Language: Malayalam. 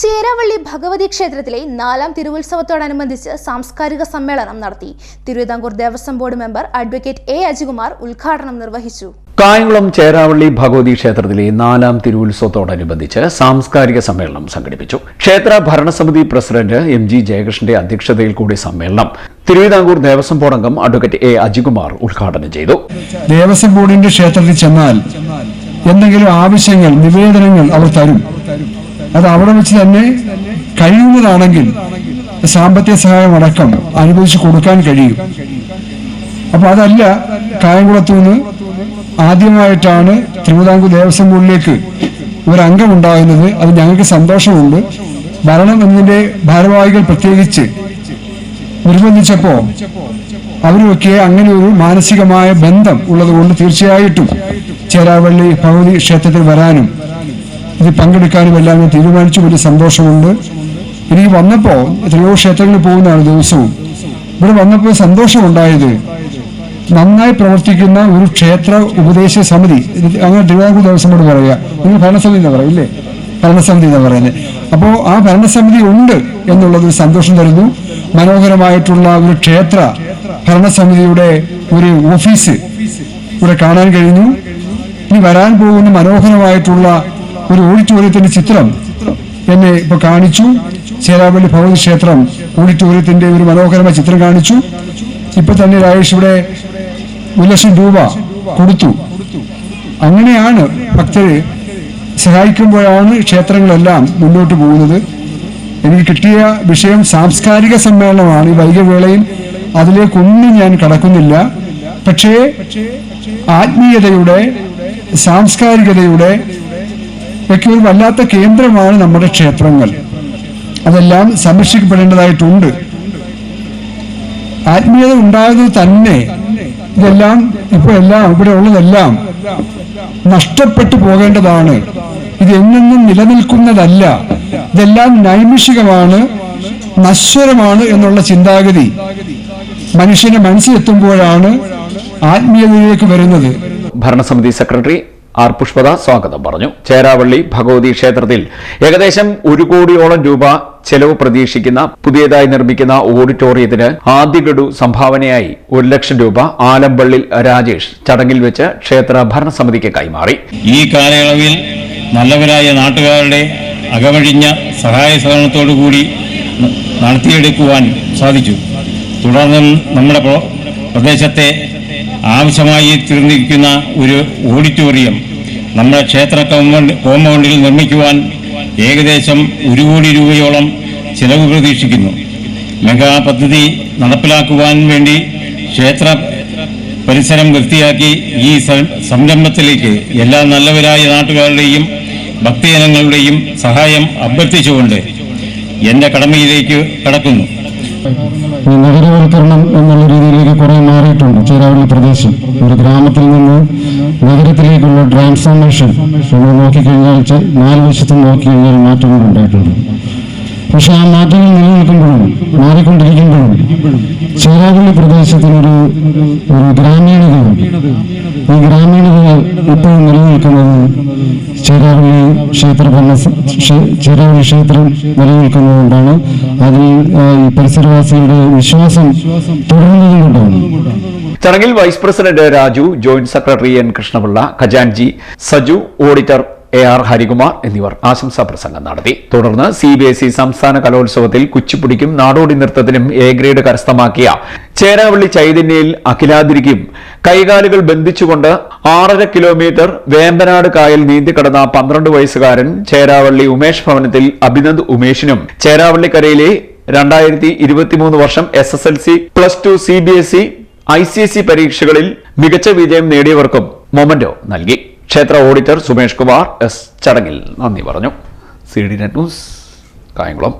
ചേരാവള്ളി ഭഗവതി ക്ഷേത്രത്തിലെ നാലാം തിരുവുത്സവത്തോടനുബന്ധിച്ച് സാംസ്കാരിക സമ്മേളനം നടത്തി. Thiruvithamkoor Devaswom board member advocate A Ajikumar ഉദ്ഘാടനം നിർവഹിച്ചു. കായംകുളം ചേരാവള്ളി ഭഗവതി ക്ഷേത്രത്തിലെ നാലാം തിരുവുത്സവത്തോടനുബന്ധിച്ച് സാംസ്കാരിക സമ്മേളനം സംഘടിപ്പിച്ചു. ക്ഷേത്ര ഭരണസമിതി പ്രസിഡന്റ് എം ജി ജയകൃഷ്ണന്റെ അധ്യക്ഷതയിൽ കൂടി സമ്മേളനം തിരുവിതാംകൂർ ദേവസ്വം ബോർഡ് അംഗം അഡ്വക്കേറ്റ് എ അജികുമാർ ഉദ്ഘാടനം ചെയ്തു. ദേവസ്വം ബോർഡിന്റെ ക്ഷേത്രത്തിൽ ചെന്നാൽ എന്തെങ്കിലും ആവശ്യങ്ങൾ നിവേദനങ്ങൾ അവർ തരും. അത് അവിടെ വെച്ച് തന്നെ കഴിയുന്നതാണെങ്കിൽ സാമ്പത്തിക സഹായം അടക്കം അനുവദിച്ചു കൊടുക്കാൻ കഴിയും. അപ്പൊ അതല്ല കായംകുളത്തു നിന്ന് ആദ്യമായിട്ടാണ് തിരുവിതാംകൂർ ദേവസ്വം ബോർഡിലേക്ക് ഒരു അംഗം ഉണ്ടാകുന്നത്. അത് ഞങ്ങൾക്ക് സന്തോഷമുണ്ട്. ഭരണം എന്നതിന്റെ ഭാരവാഹികൾ പ്രത്യേകിച്ച് നിർബന്ധിച്ചപ്പോ അവരുമൊക്കെ അങ്ങനെ ഒരു മാനസികമായ ബന്ധം ഉള്ളതുകൊണ്ട് തീർച്ചയായിട്ടും ചേരാവള്ളി ഭഗവതി ക്ഷേത്രത്തിൽ വരാനും ഇത് പങ്കെടുക്കാനും എല്ലാം തീരുമാനിച്ചു. വലിയ സന്തോഷമുണ്ട്. എനിക്ക് വന്നപ്പോൾ എത്രയോ ക്ഷേത്രങ്ങളിൽ പോകുന്നതാണ് ദിവസവും. ഇവിടെ വന്നപ്പോൾ സന്തോഷമുണ്ടായത് നന്നായി പ്രവർത്തിക്കുന്ന ഒരു ക്ഷേത്ര ഉപദേശ സമിതി. അങ്ങനെ തിരുവിതാംകൂർ ദേവസ്വമോട് പറയുക നിങ്ങൾ ഭരണസമിതി എന്ന് പറയും ഇല്ലേ? ഭരണസമിതി എന്ന് പറയുന്നത് അപ്പോൾ ആ ഭരണസമിതി ഉണ്ട് എന്നുള്ളത് സന്തോഷം തരുന്നു. മനോഹരമായിട്ടുള്ള ഒരു ക്ഷേത്ര ഭരണസമിതിയുടെ ഒരു ഓഫീസ് ഇവിടെ കാണാൻ കഴിഞ്ഞു. ഇനി വരാൻ പോകുന്ന മനോഹരമായിട്ടുള്ള ഒരു ഓഡിറ്റോറിയത്തിന്റെ ചിത്രം എന്നെ ഇപ്പൊ കാണിച്ചു. ചേരാവള്ളി ഭഗവതി ക്ഷേത്രം ഓഡിറ്റോറിയത്തിന്റെ ഒരു മനോഹരമായ ചിത്രം കാണിച്ചു. ഇപ്പൊ തന്നെ രാജേഷ് ഇവിടെ ഒരു ലക്ഷം രൂപ കൊടുത്തു. അങ്ങനെയാണ് ഭക്തരെ സഹായിക്കുമ്പോഴാണ് ക്ഷേത്രങ്ങളെല്ലാം മുന്നോട്ട് പോകുന്നത്. എനിക്ക് കിട്ടിയ വിഷയം സാംസ്കാരിക സമ്മേളനമാണ്. ഈ വൈകവേളയിൽ അതിലേക്കൊന്നും ഞാൻ കടക്കുന്നില്ല. പക്ഷേ ആത്മീയതയുടെ സാംസ്കാരികതയുടെ ഒക്കെ ഒരു വല്ലാത്ത കേന്ദ്രമാണ് നമ്മുടെ ക്ഷേത്രങ്ങൾ. അതെല്ലാം സംരക്ഷിക്കപ്പെടേണ്ടതായിട്ടുണ്ട്. ആത്മീയത ഉണ്ടാകുന്നത് തന്നെ ഇതെല്ലാം ഇപ്പോൾ എല്ലാം ഇവിടെ ഉള്ളതെല്ലാം നഷ്ടപ്പെട്ടു പോകേണ്ടതാണ്. ഇത് എന്നെന്നും നിലനിൽക്കുന്നതല്ല. ഇതെല്ലാം നൈമിഷികമാണ് നശ്വരമാണ് എന്നുള്ള ചിന്താഗതി മനുഷ്യന്റെ മനസ്സിലെത്തുമ്പോഴാണ് ആത്മീയതയിലേക്ക് വരുന്നത്. ഭരണസമിതി സെക്രട്ടറി ആർ പുഷ്പത സ്വാഗതം പറഞ്ഞു. ചേരാവള്ളി ഭഗവതി ക്ഷേത്രത്തിൽ ഏകദേശം ഒരു കോടിയോളം രൂപ ചെലവ് പ്രതീക്ഷിക്കുന്ന പുതിയതായി നിർമ്മിക്കുന്ന ഓഡിറ്റോറിയത്തിന് ആദ്യ ഗഡു സംഭാവനയായി ഒരു ലക്ഷം രൂപ ആലമ്പള്ളി രാജേഷ് ചടങ്ങിൽ വെച്ച് ക്ഷേത്ര ഭരണസമിതിക്ക് കൈമാറി. ഈ കാലയളവിൽ നല്ലവരായ നാട്ടുകാരുടെ അകവഴിഞ്ഞ സഹായ സഹകരണത്തോടുകൂടി കൂടി നടത്തിയെടുക്കുവാൻ സാധിച്ചു. തുടർന്നും നമ്മുടെ പ്രദേശത്തെ ആവശ്യമായി തീർന്നിരിക്കുന്ന ഒരു ഓഡിറ്റോറിയം നമ്മുടെ ക്ഷേത്ര കോമ്പൗണ്ട് കോമ്പൗണ്ടിൽ നിർമ്മിക്കുവാൻ ഏകദേശം ഒരു കോടി രൂപയോളം ചിലവ് പ്രതീക്ഷിക്കുന്നു. മെഗാ പദ്ധതി നടപ്പിലാക്കുവാൻ വേണ്ടി ക്ഷേത്ര പരിസരം വൃത്തിയാക്കി ഈ സംരംഭത്തിലേക്ക് എല്ലാ നല്ലവരായ നാട്ടുകാരുടെയും ഭക്തജനങ്ങളുടെയും സഹായം അഭ്യർത്ഥിച്ചുകൊണ്ട് എന്റെ കടമയിലേക്ക് കടക്കുന്നു. നഗരവൽക്കരണം എന്നുള്ള രീതിയിലേക്ക് കുറെ മാറിയിട്ടുണ്ട്. ചേരാവള്ളി പ്രദേശം. ഒരു ഗ്രാമത്തിൽ നിന്ന് നഗരത്തിലേക്കുള്ള ട്രാൻസ്ഫോർമേഷൻ നമ്മൾ നോക്കിക്കഴിഞ്ഞാൽ നാല് വശത്തും നോക്കിക്കഴിഞ്ഞാൽ മാറ്റങ്ങൾ ഉണ്ടായിട്ടുണ്ട്. പക്ഷെ ആ മാറ്റങ്ങൾ മാറിക്കൊണ്ടിരിക്കുമ്പോഴും ചേരാവള്ളി പ്രദേശത്തിനൊരു ഒരു ഗ്രാമീണതയുണ്ട്. ഈ ഗ്രാമീണത ഇപ്പോൾ നിലനിൽക്കുന്നത് ചേരാവള്ളി ക്ഷേത്ര ചേരാവള്ളി ക്ഷേത്രം നിലനിൽക്കുന്നതുകൊണ്ടാണ്. അതിൽ ഈ പരിസരവാസികളുടെ വിശ്വാസം തുടരുന്നതുകൊണ്ടാണ് ചടങ്ങിൽ vice president Raju joint secretary N Krishnapillai ഖജാൻജി Saju auditor A R Harikumar എന്നിവർ ആശംസാ പ്രസംഗം നടത്തി. തുടർന്ന് സി ബി എസ് ഇ സംസ്ഥാന കലോത്സവത്തിൽ കുച്ചിപ്പുടിക്കും നാടോടി നൃത്തത്തിനും എ ഗ്രേഡ് കരസ്ഥമാക്കിയ ചേരാവള്ളി ചൈതന്യയിൽ അഖിലാതിരിക്കും കൈകാലുകൾ ബന്ധിച്ചുകൊണ്ട് ആറര കിലോമീറ്റർ വേമ്പനാട് കായൽ നീന്തിക്കടന്ന പന്ത്രണ്ട് വയസ്സുകാരൻ ചേരാവള്ളി ഉമേഷ് ഭവനത്തിൽ അഭിനന്ദ് ഉമേഷിനും ചേരാവള്ളിക്കരയിലെ രണ്ടായിരത്തി ഇരുപത്തിമൂന്ന് വർഷം S S L C plus two C B S E I C S E പരീക്ഷകളിൽ മികച്ച വിജയം നേടിയവർക്കും മൊമന്റോ നൽകി. ക്ഷേത്ര ഓഡിറ്റർ സുമേഷ് കുമാർ എസ് ചടങ്ങിൽ നന്ദി പറഞ്ഞു. C D net news Kayamkulam.